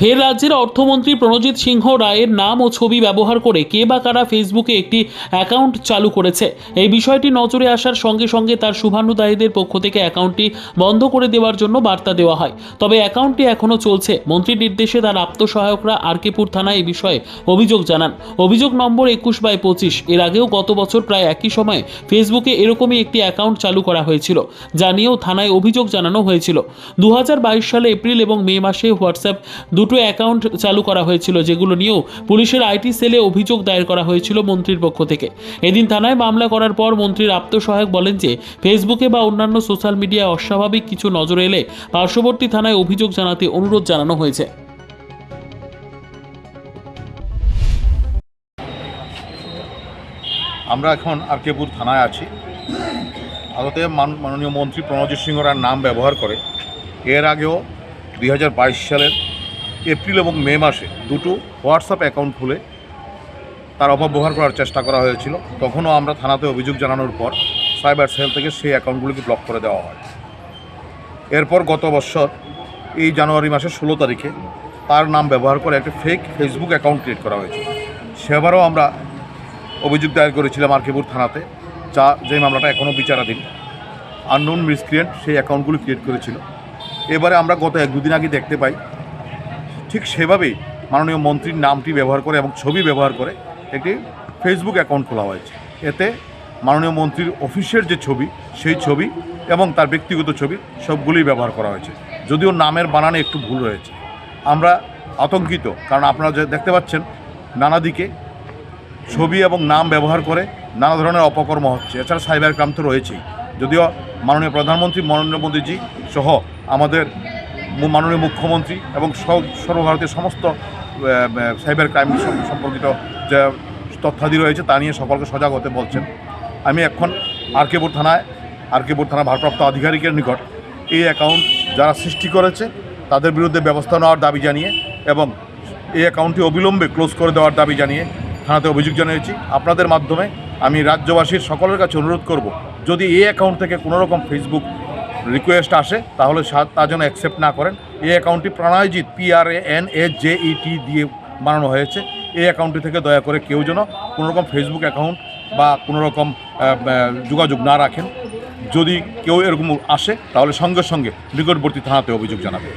ফের রাজ্যের অর্থমন্ত্রী প্রণজিৎ সিংহ রায়ের নাম ও ছবি ব্যবহার করে কে বা কারা ফেসবুকে একটি অ্যাকাউন্ট চালু করেছে, এই বিষয়টি নজরে আসার সঙ্গে সঙ্গে তার শুভানুদায়ীদের পক্ষ থেকে অ্যাকাউন্টটি বন্ধ করে দেওয়ার জন্য বার্তা দেওয়া হয়। তবে অ্যাকাউন্টটি এখনও চলছে। মন্ত্রীর নির্দেশে তার আত্মসহায়করা আরকেপুর থানায় এই বিষয়ে অভিযোগ জানান। অভিযোগ নম্বর একুশ বাই পঁচিশ। এর আগেও গত বছর প্রায় একই সময়ে ফেসবুকে এরকমই একটি অ্যাকাউন্ট চালু করা হয়েছিল, যা নিয়েও থানায় অভিযোগ জানানো হয়েছিল। দু হাজার বাইশ সালে এপ্রিল এবং মে মাসে হোয়াটসঅ্যাপ দুটো অ্যাকাউন্ট চালু করা হয়েছিল, যেগুলো নিয়েও পুলিশের আইটি সেলে অভিযোগ দায়ের করা হয়েছিল মন্ত্রীর পক্ষ থেকে। এদিন থানায় মামলা করার পর মন্ত্রীর আত্মসহায়ক বলেন যে, ফেসবুকে বা অন্যান্য সোশ্যাল মিডিয়ায় অস্বাভাবিক কিছু নজরে এলে পার্শ্ববর্তী থানায় অভিযোগ জানাতে অনুরোধ জানানো হয়েছে। আমরা এখন আরকেপুর থানায় আছি। আদতে মান- মাননীয় মন্ত্রী প্রণজিৎ সিংহ রায়ের নাম ব্যবহার করে। এর আগেও দুই হাজার বাইশ সালের এপ্রিল এবং মে মাসে দুটো হোয়াটসঅ্যাপ অ্যাকাউন্ট খুলে তার অপব্যবহার করার চেষ্টা করা হয়েছিল। তখনও আমরা থানাতে অভিযোগ জানানোর পর সাইবার সেল থেকে সেই অ্যাকাউন্টগুলিকে ব্লক করে দেওয়া হয়। এরপর গত বছর এই জানুয়ারি মাসের ষোলো তারিখে তার নাম ব্যবহার করে একটা ফেক ফেসবুক অ্যাকাউন্ট ক্রিয়েট করা হয়েছে সেবারও আমরা অভিযোগ দায়ের করেছিলাম আরকেপুর থানাতে, যা যে মামলাটা এখনও বিচারাধীন। আননোন মিসক্রিয়েন্ট সেই অ্যাকাউন্টগুলি ক্রিয়েট করেছিল। এবারে আমরা গত এক দুদিন আগে দেখতে পাই ঠিক সেভাবেই মাননীয় মন্ত্রীর নামটি ব্যবহার করে এবং ছবি ব্যবহার করে একটি ফেসবুক অ্যাকাউন্ট খোলা হয়েছে। এতে মাননীয় মন্ত্রীর অফিসের যে ছবি, সেই ছবি এবং তার ব্যক্তিগত ছবি সবগুলি ব্যবহার করা হয়েছে। যদিও নামের বানানে একটু ভুল রয়েছে। আমরা আতঙ্কিত, কারণ আপনারা যে দেখতে পাচ্ছেন, নানা দিকে ছবি এবং নাম ব্যবহার করে নানা ধরনের অপকর্ম হচ্ছে। এছাড়া সাইবার ক্রাইম তো রয়েছেই। যদিও মাননীয় প্রধানমন্ত্রী নরেন্দ্র মোদীজি সহ আমাদের মাননীয় মুখ্যমন্ত্রী এবং সর্বভারতীয় সমস্ত সাইবার ক্রাইম সম্পর্কিত যে তথ্যাদি রয়েছে তা নিয়ে সকলকে সজাগ হতে বলছেন। আমি এখন আরকেপুর থানায়, আরকেপুর থানা ভারপ্রাপ্ত আধিকারিকের নিকট এই অ্যাকাউন্ট যারা সৃষ্টি করেছে, তাদের বিরুদ্ধে ব্যবস্থা নেওয়ার দাবি জানিয়ে এবং এই অ্যাকাউন্টটি অবিলম্বে ক্লোজ করে দেওয়ার দাবি জানিয়ে থানাতে অভিযোগ জানিয়েছি। আপনাদের মাধ্যমে আমি রাজ্যবাসীর সকলের কাছে অনুরোধ করব, যদি এই অ্যাকাউন্ট থেকে কোনোরকম ফেসবুক রিকোয়েস্ট আসে তাহলে তার জন্য অ্যাকসেপ্ট না করেন। এই অ্যাকাউন্টটি Pranayjit P R A N A J E T দিয়ে বানানো হয়েছে। এই অ্যাকাউন্টটি থেকে দয়া করে কেউ যেন কোনোরকম ফেসবুক অ্যাকাউন্ট বা কোনো রকম আহ, আহ, যোগাযোগ না রাখেন। যদি কেউ এরকম আসে তাহলে সঙ্গে সঙ্গে নিকটবর্তী থানাতে অভিযোগ জানাবে।